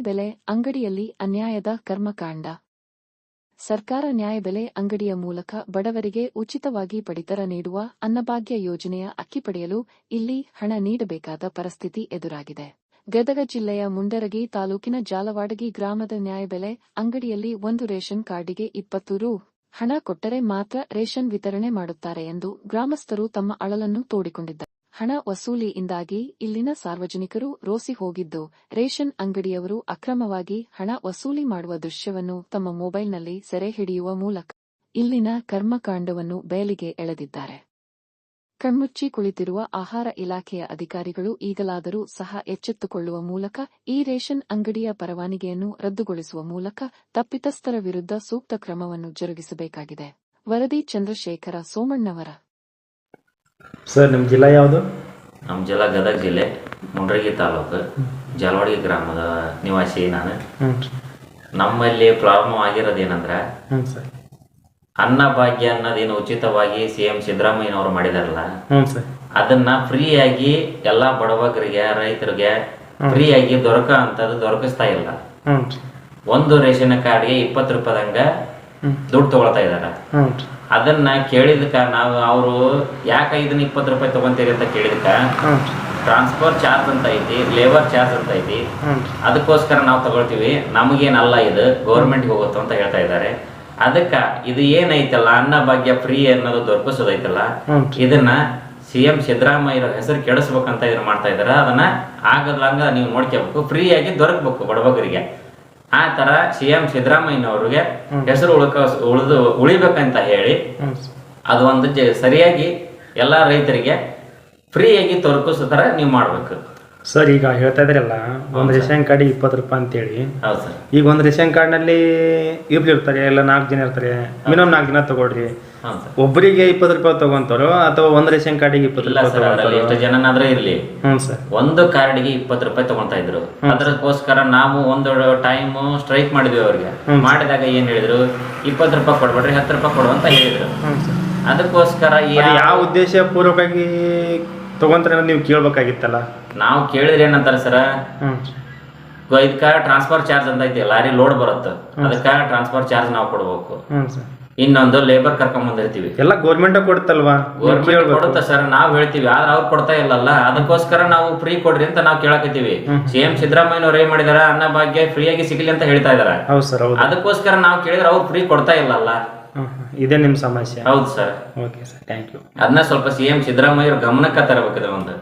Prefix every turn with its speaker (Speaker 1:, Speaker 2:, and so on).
Speaker 1: ನ್ಯಾಯಬೆಲೆ ಅಂಗಡಿಯಲ್ಲಿ ಅನ್ಯಾಯದ ಕರ್ಮಕಾಂಡ. ಸರ್ಕಾರ ನ್ಯಾಯಬೆಲೆ ಅಂಗಡಿಯ ಮೂಲಕ ಬಡವರಿಗೆ ಉಚಿತವಾಗಿ ಪಡಿತರ ನೀಡುವ ಅನ್ನಭಾಗ್ಯ ಯೋಜನೆಯ ಅಕ್ಕಿ ಪಡೆಯಲು ಇಲ್ಲಿ ಹಣ ನೀಡಬೇಕಾದ ಪರಿಸ್ಥಿತಿ ಎದುರಾಗಿದೆ. ಗದಗ ಜಿಲ್ಲೆಯ ಮುಂಡರಗಿ ತಾಲೂಕಿನ ಜಾಲವಾಡಗಿ ಗ್ರಾಮದ ನ್ಯಾಯಬೆಲೆ ಅಂಗಡಿಯಲ್ಲಿ ಒಂದು ರೇಷನ್ ಕಾರ್ಡಿಗೆ ಇಪ್ಪತ್ತು ರು ಹಣ ಕೊಟ್ಟರೆ ಮಾತ್ರ ರೇಷನ್ ವಿತರಣೆ ಮಾಡುತ್ತಾರೆ ಎಂದು ಗ್ರಾಮಸ್ಥರು ತಮ್ಮ ಅಳಲನ್ನು ತೋಡಿಕೊಂಡಿದ್ದಾರೆ. ಹಣ ವಸೂಲಿಯಿಂದಾಗಿ ಇಲ್ಲಿನ ಸಾರ್ವಜನಿಕರು ರೋಸಿ ಹೋಗಿದ್ದು, ರೇಷನ್ ಅಂಗಡಿಯವರು ಅಕ್ರಮವಾಗಿ ಹಣ ವಸೂಲಿ ಮಾಡುವ ದೃಶ್ಯವನ್ನು ತಮ್ಮ ಮೊಬೈಲ್ನಲ್ಲಿ ಸೆರೆ ಹಿಡಿಯುವ ಮೂಲಕ ಇಲ್ಲಿನ ಕರ್ಮಕಾಂಡವನ್ನು ಬಯಲಿಗೆ ಎಳೆದಿದ್ದಾರೆ. ಕಣ್ಮುಚ್ಚಿ ಕುಳಿತಿರುವ ಆಹಾರ ಇಲಾಖೆಯ ಅಧಿಕಾರಿಗಳು ಈಗಲಾದರೂ ಸಹ ಎಚ್ಚೆತ್ತುಕೊಳ್ಳುವ ಮೂಲಕ ಈ ರೇಷನ್ ಅಂಗಡಿಯ ಪರವಾನಗಿಯನ್ನು ರದ್ದುಗೊಳಿಸುವ ಮೂಲಕ ತಪ್ಪಿತಸ್ಥರ ವಿರುದ್ಧ ಸೂಕ್ತ ಕ್ರಮವನ್ನು ಜರುಗಿಸಬೇಕಾಗಿದೆ. ವರದಿ ಚಂದ್ರಶೇಖರ ಸೋಮಣ್ಣವರ
Speaker 2: ಸರ್ ನಿಮ್ಮ ಜಿಲ್ಲಾ ಯಾವುದು?
Speaker 3: ನಮ್ಮ ಜಿಲ್ಲಾ ಗದಗ ಜಿಲ್ಲೆ ಮುಂಡ್ರಗಿ ತಾಲೂಕು ಜಾಲವಾಡಿ ಗ್ರಾಮದ ನಿವಾಸಿ ನಾನು.
Speaker 2: ಹ್ಞೂ
Speaker 3: ನಮ್ಮಲ್ಲಿ ಪ್ರಾಬ್ಲಮ್ ಆಗಿರೋದೇನಂದ್ರೆ
Speaker 2: ಹ್ಞೂ ಸರ್.
Speaker 3: ಅನ್ನ ಭಾಗ್ಯ ಅನ್ನೋದೇನು ಉಚಿತವಾಗಿ ಸಿ ಎಂ ಸಿದ್ದರಾಮಯ್ಯನವರು ಮಾಡಿದಾರಲ್ಲ
Speaker 2: ಹ್ಞೂ ಸರ್.
Speaker 3: ಅದನ್ನ ಫ್ರೀಯಾಗಿ ಎಲ್ಲಾ ಬಡವಗರಿಗೆ ರೈತರಿಗೆ ಫ್ರೀಯಾಗಿ ದೊರಕ ಅಂತದ್ದು ದೊರಕಿಸ್ತಾ ಇಲ್ಲ.
Speaker 2: ಹ್ಞೂ
Speaker 3: ಒಂದು ರೇಷನ್ ಕಾರ್ಡ್ಗೆ ಇಪ್ಪತ್ತು ರೂಪಾಯಿದಂಗ. ದುಡ್ಡು ತಗೊಳ್ತಾ ಇದಾರೆ
Speaker 2: ಹ್ಞೂ
Speaker 3: ಅದನ್ನ ಕೇಳಿದಕ್ಕ ನಾವು ಅವರು ಯಾಕೆ ಇದನ್ನ ಇಪ್ಪತ್ತು ರೂಪಾಯಿ ತಗೊಂತೀರಿ ಅಂತ ಕೇಳಿದಕ್ಕ ಟ್ರಾನ್ಸ್ಫರ್ ಚಾರ್ಜ್ ಅಂತ ಐತಿ ಲೇಬರ್ ಚಾರ್ಜ್ ಅಂತ ಐತಿ. ಅದಕ್ಕೋಸ್ಕರ ನಾವು ತಗೊಳ್ತೀವಿ. ನಮಗೇನಲ್ಲ ಇದು ಗೌರ್ಮೆಂಟ್ ಹೋಗುತ್ತೆ ಅಂತ ಹೇಳ್ತಾ ಇದ್ದಾರೆ. ಅದಕ್ಕ ಇದು ಏನೈತಲ್ಲ ಅನ್ನ ಭಾಗ್ಯ ಫ್ರೀ ಅನ್ನೋದು ದೊರಕಿಸೋದೈತಲ್ಲ. ಇದನ್ನ ಸಿ ಎಂ ಸಿದ್ದರಾಮಯ್ಯ ಹೆಸರು ಕೆಡಿಸ್ಬೇಕಂತ ಇದನ್ನ ಮಾಡ್ತಾ ಇದ್ದಾರೆ ಅದನ್ನ ಆಗದಂಗ ನೀವು ನೋಡ್ಕೋಬೇಕು. ಫ್ರೀ ಆಗಿ ದೊರಕಬೇಕು ಬಡಬಗರಿಗೆ ಆ ತರ ಸಿ ಎಂ ಸಿದ್ದರಾಮಯ್ಯನವ್ರಿಗೆ ಹೆಸರು ಉಳ್ಕ ಉಳಿದು ಉಳಿಬೇಕಂತ ಹೇಳಿ ಅದು ಒಂದು ಸರಿಯಾಗಿ ಎಲ್ಲ ರೈತರಿಗೆ ಫ್ರೀಯಾಗಿ ತೊರಕಿಸೋ ಥರ ನೀವು ಮಾಡ್ಬೇಕು.
Speaker 2: ಸರ್ ಈಗ ಹೇಳ್ತಾ ಇದ್ರಲ್ಲ ಒಂದು ರೇಷನ್ ಕಾರ್ಡ್ ಇಪ್ಪತ್ತು ರೂಪಾಯಿ ಅಂತೇಳಿ.
Speaker 3: ಹೌದು ಸರ್.
Speaker 2: ಈಗ ಒಂದು ರೇಷನ್ ಕಾರ್ಡ್ನಲ್ಲಿ ಇಬ್ರು ಇರ್ತಾರೆ ಎಲ್ಲ ನಾಲ್ಕು ಜನ ಇರ್ತಾರೆ ಮಿನಿಮಮ್ ನಾಲ್ಕು ಜನ ತಗೊಳ್ರಿ. ಒಬ್ಬರಿಗೆ ಇಪ್ಪತ್ತು ರೂಪಾಯಿ ತಗೊಂತಾರೋ ಅಥವಾ ಒಂದು ರೇಷನ್ ಕಾರ್ಡಿಗೆ ಇಪ್ಪತ್ತು
Speaker 3: ಇಲ್ಲ
Speaker 2: ರೂಪಾಯಿ
Speaker 3: ಸರ್ ಅದರಲ್ಲಿ
Speaker 2: ತಗೊಂತಾರೋ?
Speaker 3: ಎಷ್ಟು ಜನನಾದ್ರೂ ಇರ್ಲಿ.
Speaker 2: ಹ್ಞೂ ಸರ್.
Speaker 3: ಒಂದು ಕಾರ್ಡ್ಗೆ ಇಪ್ಪತ್ತು ರೂಪಾಯಿ ತಗೊಂತಾ ಇದ್ರು. ಅದಕ್ಕೋಸ್ಕರ ನಾವು ಒಂದು ಟೈಮ್ ಸ್ಟ್ರೈಕ್ ಮಾಡಿದ್ವಿ ಅವ್ರಿಗೆ. ಮಾಡಿದಾಗ ಏನ್ ಹೇಳಿದ್ರು? ಇಪ್ಪತ್ತು ರೂಪಾಯಿ ಕೊಡ್ಬೇಡ್ರಿ ಹತ್ತು ರೂಪಾಯಿ ಕೊಡು ಅಂತ ಹೇಳಿದ್ರು.
Speaker 2: ಹ್ಞೂ ಸರ್.
Speaker 3: ಅದಕ್ಕೋಸ್ಕರ
Speaker 2: ಯಾವ ಉದ್ದೇಶ ಪೂರ್ವಕವಾಗಿ ತಗೊಂತಾರೆ ಅನ್ನೋದು ನೀವು ಕೇಳ್ಬೇಕಾಗಿತ್ತಲ್ಲ?
Speaker 3: ನಾವು ಕೇಳಿದ್ರೆ ಏನಂತಾರೆ ಸರ?
Speaker 2: ಹ್ಞೂ
Speaker 3: ಇದಕ್ಕ ಟ್ರಾನ್ಸ್ಫರ್ ಚಾರ್ಜ್ ಅಂತ ಐತಿ ಲಾರಿ ಲೋಡ್ ಬರುತ್ತೆ. ಅದಕ್ಕ ಟ್ರಾನ್ಸ್ಫರ್ ಚಾರ್ಜ್ ನಾವು ಕೊಡ್ಬೇಕು.
Speaker 2: ಹ್ಞೂ ಸರ್.
Speaker 3: ಇನ್ನೊಂದು ಲೇಬರ್ ಕರ್ಕೊಂಡ್ ಬಂದಿರ್ತೀವಿ.
Speaker 2: ಎಲ್ಲ ಗೌರ್ಮೆಂಟ್ ಕೊಡುತ್ತಲ್ವಾ?
Speaker 3: ಗೌರ್ಮೆಂಟ್ ಕೊಡುತ್ತೆ ಸರ್ ನಾವ್ ಹೇಳ್ತೀವಿ. ಆದ್ರೆ ಅವ್ರು ಕೊಡ್ತಾ ಇಲ್ಲಲ್ಲ. ಅದಕ್ಕೋಸ್ಕರ ನಾವು ಫ್ರೀ ಕೊಡ್ರಿ ಅಂತ ನಾವು ಕೇಳಕತ್ತೀವಿ. ಸಿ ಎಂ ಸಿದ್ದರಾಮಯ್ಯನವ್ರು ಏನ್ ಮಾಡಿದಾರ? ಅನ್ನ ಭಾಗ್ಯ ಫ್ರೀ ಆಗಿ ಸಿಗಲಿ ಅಂತ ಹೇಳ್ತಾ ಇದಾರೆ. ಅದಕ್ಕೋಸ್ಕರ ನಾವು ಕೇಳಿದ್ರೆ ಅವ್ರು ಫ್ರೀ ಕೊಡ್ತಾ ಇಲ್ಲಲ್ಲ.
Speaker 2: ಇದೇ ನಿಮ್ಮ ಸಮಸ್ಯೆ.
Speaker 3: ಹೌದು sir.
Speaker 2: Okay sir thank you
Speaker 3: ಅದನ್ನ ಸ್ವಲ್ಪ ಸಿ ಎಂ ಸಿದ್ದರಾಮಯ್ಯ ಗಮನಕ್ಕೆ ತರಬೇಕಿದೆ ಒಂದು.